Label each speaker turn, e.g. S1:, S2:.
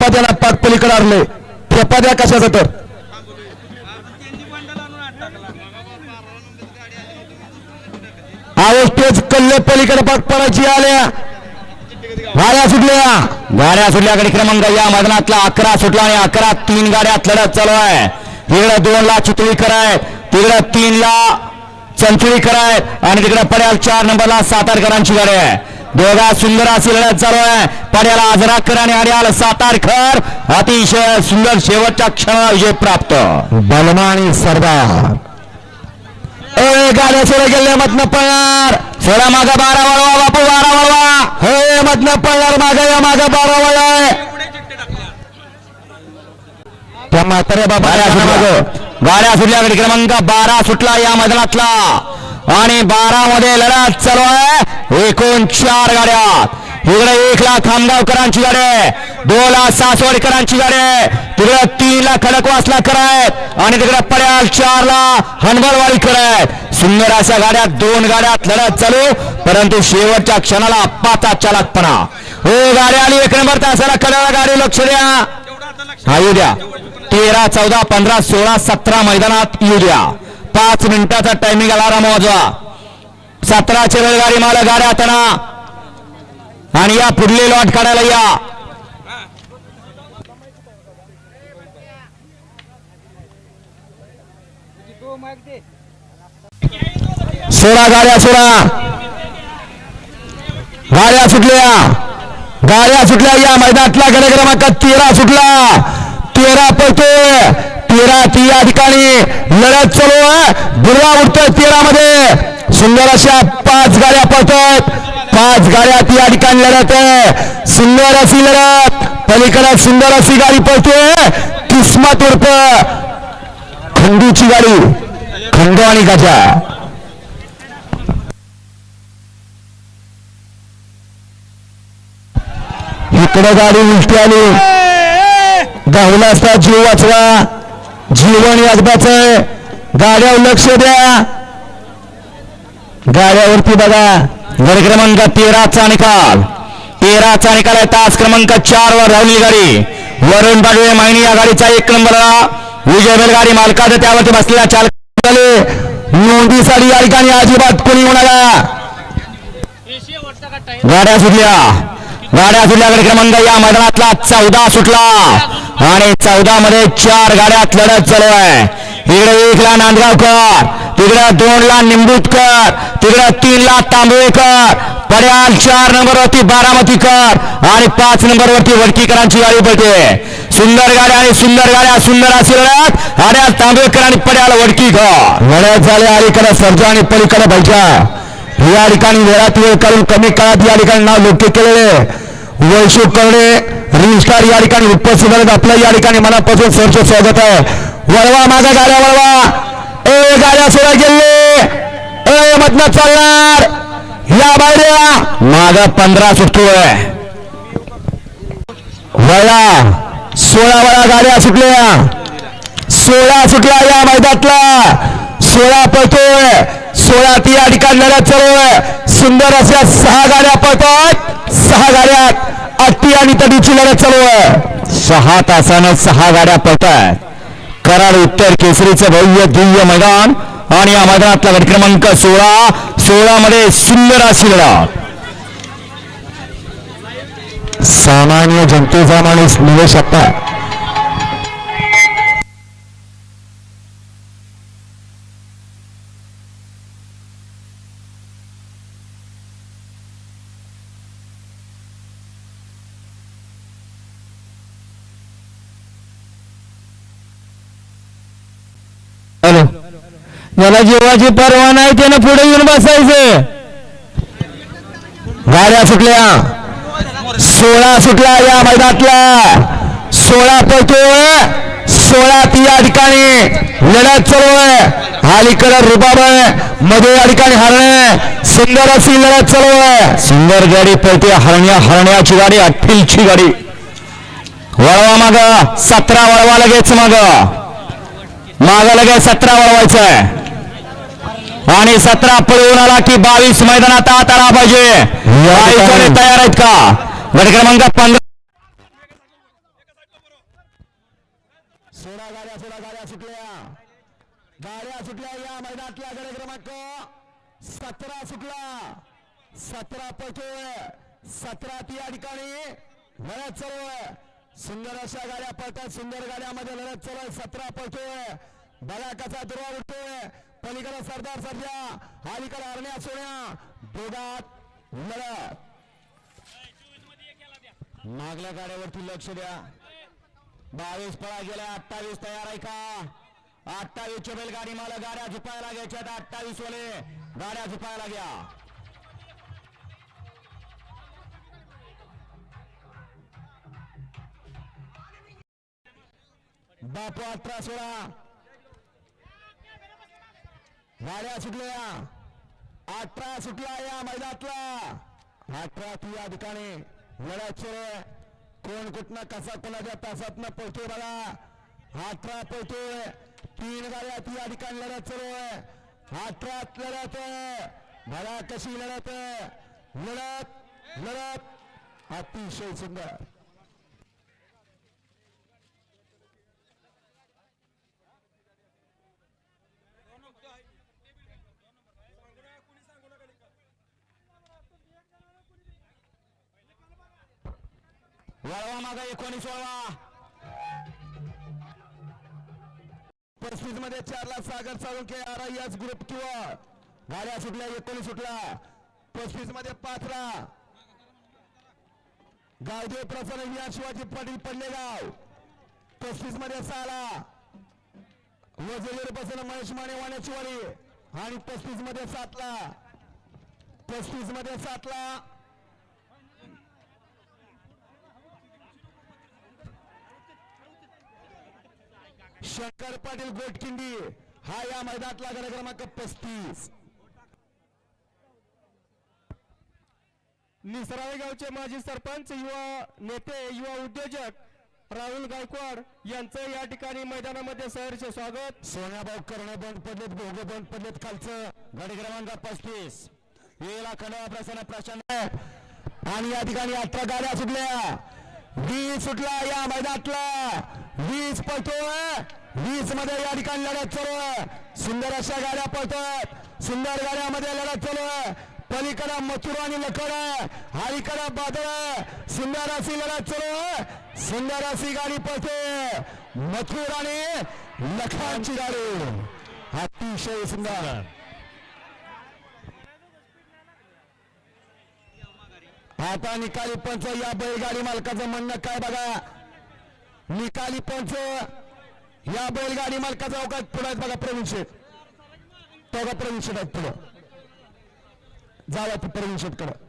S1: पद्याला पाठपलीकडे आणले प्रपाद्या पद्या कशाचं तर? आवाज तेच कल्ले पलीकडे पाक पडायची आल्या. गाड्या सुटल्या. गाड्या सुटल्या कडे क्रमांक या मैदानातला अकरा सुटला आणि अकरा तीन गाड्यात लढत चालू आहे. तिकडे दोन ला चितळीकर आहे. तिकडे तीन ला चंचुळीकर आहे. आणि तिकडे पड्याल चार नंबरला सातारकरांची गाडी आहे. दोघा सुंदर अशी लढत चालू आहे. पड्याला आजराकर आणि अड्याल सातारकर अतिशय सुंदर शेवटच्या क्षणाला विजय प्राप्त. बलमा आणि सरदार गाड्या सोडा गेले मधनं पळणार. सोडा मागा बारा वळवा बापू बारा वळवा. हे मधनं पळणार मागा या मागा बारा वळवा. त्या म्हाताऱ्या बाबा गाड्या सुटल्या क्रमांक बारा सुटला या मैदानातला. आणि बारा मध्ये लढत चालू आहे. एकूण चार गाड्या. इकडे एक लाख खामगावकरांची गाडी आहे. दोन लाख सासवडकरांची गाडी आहे. तिकडे तीन लाख खडकवासला करायत आणि तिकडे पड्याल चार ला हनबलवाडी करायत सुंदर अशा गाड्यात दोन गाड्यात लढत चालू. परंतु शेवटच्या क्षणाला पाचा चालकपणा. हो गाडी आली एक नंबर तासाला. कडाला गाडी लक्ष द्या. हा येऊ द्या. तेरा चौदा पंधरा सोळा सतरा मैदानात येऊ द्या. पाच मिनिटाचा टायमिंग आला मोजवा सतराचे रेलगाडी मला गाड्या हाताना आणि या पुढली लॉट काढायला या. सोळा गाड्या सोडा. गाड्या सुटल्या. गाड्या सुटल्या. या मैदानातला गड क्रमांक तेरा सुटला. तेरा पळतोय. तेरा ती या ठिकाणी. लढत चालू आहे. बुरवा उठतोय तेरा मध्ये सुंदर अशा पाच गाड्या पळतात पाच गाड्या ती या ठिकाणी लढत आहे. सुंदर अशी लढत. पलीकडे सुंदर अशी गाडी पळतोय. किस्मत उर्फ खंडूची गाडी. खंडू आणि गजा. इकडे गाडी उलटी आली. गावला असता जीव वाचवा. जीवन वाजवायचं आहे. गाड्यावर लक्ष द्या. गाड्यावरती बघा. गड क्रमांक तेराचा निकाल तेराचा निकाल आहे. तास क्रमांक चार वर राहुली गाडी. वरुण पाडवे मायनी या गाडीचा एक नंबरला. विजय बैलगाडी मालकाचं त्यावरती बसलेल्या चालक नोंदीसाठी या ठिकाणी अजिबात कोणी होणार गाड्या सुटल्या. गाड्या सुटल्याकडे क्रमांक या मैदानातला चौदा सुटला. आणि चौदा मध्ये चार गाड्यात लढत चालू आहे. इकडे एकला नांदगावकर तिकडे दोन ला निंबूतकर तिकडे तीन ला तांबवेकर चार नंबर वरती बारामतीकर आणि पाच नंबर वरती वडकीकरांची गाडी पडते. सुंदर गाड्या आणि सुंदर गाड्या सुंदर अशी लढत. तांबेकर आणि पड्याल वडकीकर. लढत झाले अलीकडे सर्जा आणि पलीकडे भैजा या ठिकाणी वेळात वेळ करून कमी काळात या ठिकाणी नाव लोक केलेले. वैशू करणे रिस्टार या ठिकाणी उपस्थित आहेत आपलं या ठिकाणी मनापासून सरचे स्वागत आहे. वळवा माझा गाड्या वळवा. ए गाड्या सोडा गेले ए मधनं चालणार. या बाहेर माझा पंधरा सुटतोय वळा सोळा वळा गाड्या सुटल्या. सोळा सुटला या मैदानातला. सोळा पळतोय. सोळा ती या ठिकाणी लढत चालू आहे. सुंदर अशा सहा गाड्या पळतात. सहा गाड्यात अट्टी आणि तडीची लढत चालू आहे. सहा तासानं सहा गाड्या पळतात कराड उत्तर केसरीचं भव्य दिव्य मैदान आणि या मैदानातला गट क्रमांक सोळा सोळा मध्ये सुंदर अशी लढत. सामान्य जनतेचा माणूस निवडू शकतात हॅलो. ज्याला जीवाची परवा नाही त्यानं पुढे येऊन बसायचं. गाड्या सुटल्या. सोळा सुटला या मैदानातला सोळा पळतोय सोळा ती या ठिकाणी. लढत चालू आहे. अलीकडे रुबाबमध्ये या ठिकाणी हरणे. सुंदर अशी लढत चालू आहे. सुंदर गाडी पळते हरण्या हरण्याची गाडी अठ्ठीलची गाडी. वळवा माग. सतरा वळवा लगेच माग. माग लगेच सतरा वळवायचं आहे आणि सतरा पळवून आला की बावीस मैदानात आत आला पाहिजे. तयार आहेत का? गट क्रमांक पंधरा सोळा गाड्या सोळा गाड्या सुटल्या. गाड्या सुटल्या या मैदानातला गड क्रमांक सतरा सुटला. सतरा पटोळ सतरा ती या ठिकाणी. चालू आहे. सुंदर अशा गाड्या पळतात सुंदर गाड्यामध्ये लढत चालू आहे सतरा पळतोय बघा कसा दुर्वा उठतोय पलीकडे सरदार सरजा अलीकडे अरण्या सोन्या. दोघात लढत. मागल्या गाड्यावरती लक्ष द्या. बावीस पळा गेल्या अठ्ठावीस तयार आहे का? अठ्ठावीस च्या गाडी मला गाड्या झुपायला घ्यायच्या अठ्ठावीस वाले गाड्या झुपायला घ्या. बापू अठरा सोळा. गाड्या सुटल्या. अठरा सुटला या मैदानातला. अठरा ती या ठिकाणी. लढत कोण कुठनं कसा कोणाच्या तासातनं पोहोचतोय बघा. अठरा पोहोचतोय तीन गाड्या ती या ठिकाणी लढत सुरू आहे. अठरात लढत बघा कशी लढत लढत लढत. अतिशय सुंदर. वळवा मागा एकोणीस वळवा पस्तीसमध्ये चारला सागर साळुंके याच ग्रुप किंवा गाड्या सुटल्या एकोणीस सुटला. पस्तीसमध्ये पाचला. गावदेव प्रसन्न या शिवाजी पाटील पडलेगाव पस्तीसमध्ये साला वजवीर प्रसन्न महेश माने वाण्याची वाडी आणि पस्तीसमध्ये सातला. पस्तीसमध्ये सातला. शंकर पाटील गोटकिंडी हा या मैदानातला गड क्रमांक पस्तीस.
S2: निसराळे गावचे माजी सरपंच युवा नेते युवा उद्योजक राहुल गायकवाड यांचं या ठिकाणी मैदानामध्ये सहर्ष स्वागत.
S1: सोन्याभाऊ कर्ण बंद पडलेत भोगे बंद पडलेत खालचं. गड क्रमांक पस्तीस. येला खंडवा प्रसन्न प्रशांत आणि या ठिकाणी अठरा गाड्या सुटल्या. वी सुटला या मैदानातला. वीस पळतोय वीसमध्ये या ठिकाणी लढत चालू आहे. सुंदर अशा गाड्या पळतात सुंदर गाड्यामध्ये लढत चालू आहे. पलीकडे मथुर आणि लकड आहे. अलीकडे बादळ आहे. सुंदर अशी लढत चालू सुंदर अशी गाडी पळते मथुर आणि लखांची गाडी. अतिशय सुंदर. आता निकाली पंच या बैलगाडी मालकाचं म्हणणं काय बघा? निकाली पंच. या बैलगाडी मालकाचा अवकाश पुढे आहेत बघा प्रवीण शेठ. तो का प्रवीण शेठ आहेत पुढं. जावा प्रवीण शेठकडं.